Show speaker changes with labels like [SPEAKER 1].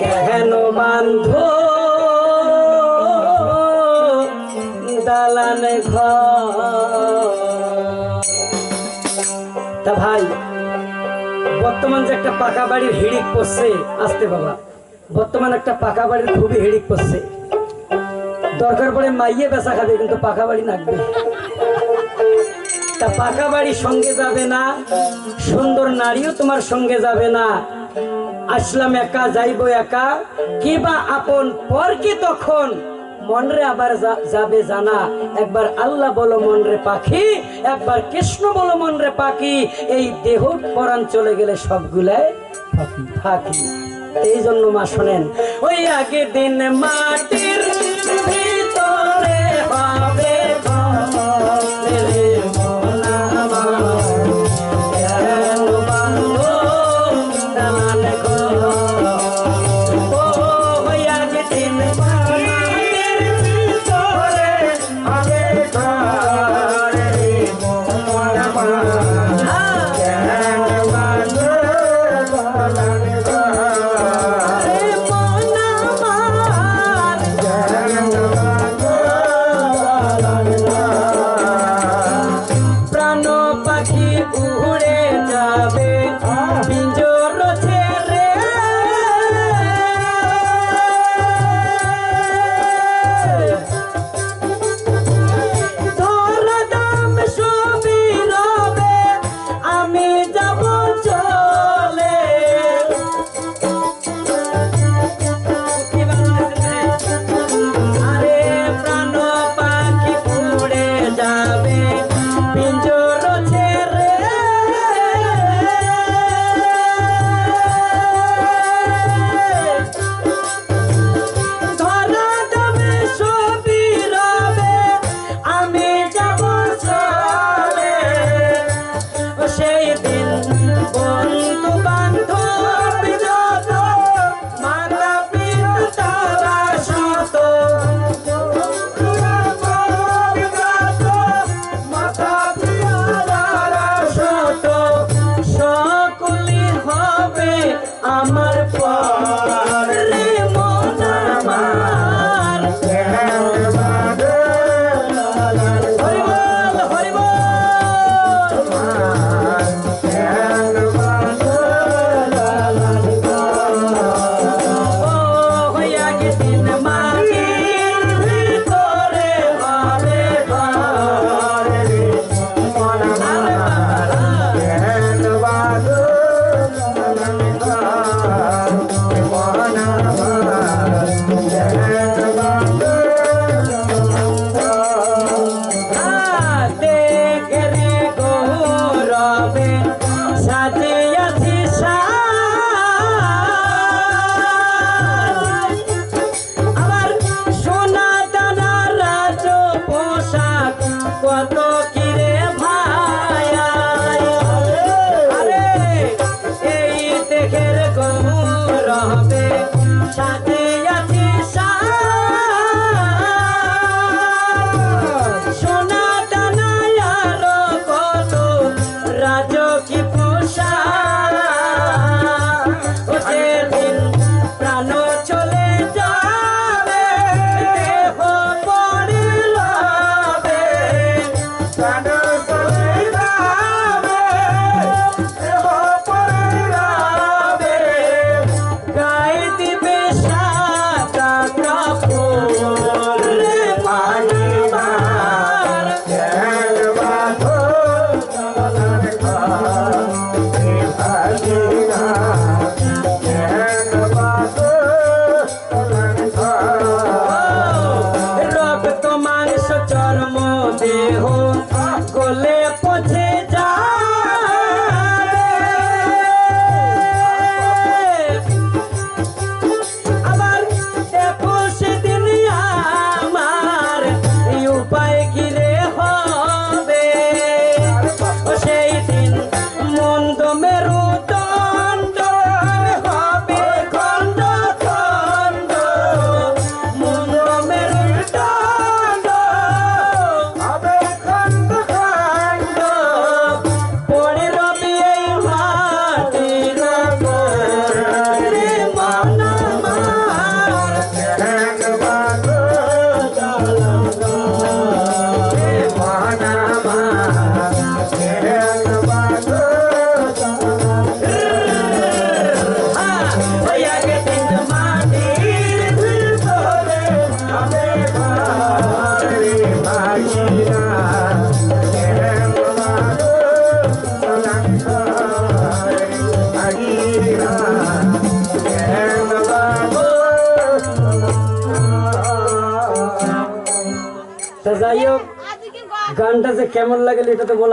[SPEAKER 1] কেন বান্ধ দালান তা ভাই, বর্তমান যে একটা পাকা বাড়ির হিড়িক পড়ছে, আসতে বাবা। বর্তমান একটা পাকা বাড়ির খুবই হিড়িক পড়ছে। দরকার পড়ে মাইয়ে বেচা খাবে, কিন্তু পাকা বাড়ি নাকবে। তা পাকা বাড়ির সঙ্গে যাবে না, সুন্দর নারীও তোমার সঙ্গে যাবে না। আসলাম একা, যাইব একা। কিবা আপন পর কি তখন? মনরে আবার যাবে জানা। একবার আল্লাহ বলো মনরে পাখি, একবার কৃষ্ণ বলো মনরে পাখি। এই দেহ পরাণ চলে গেলে সবগুলাই ফাঁকি। এই জন্য মা শোনেন, ওই আগে দিন মাটির সেই দিন বন্ধু দেহ গলে যাই হোক গানটা যে কেমন লাগে এটা তো বলা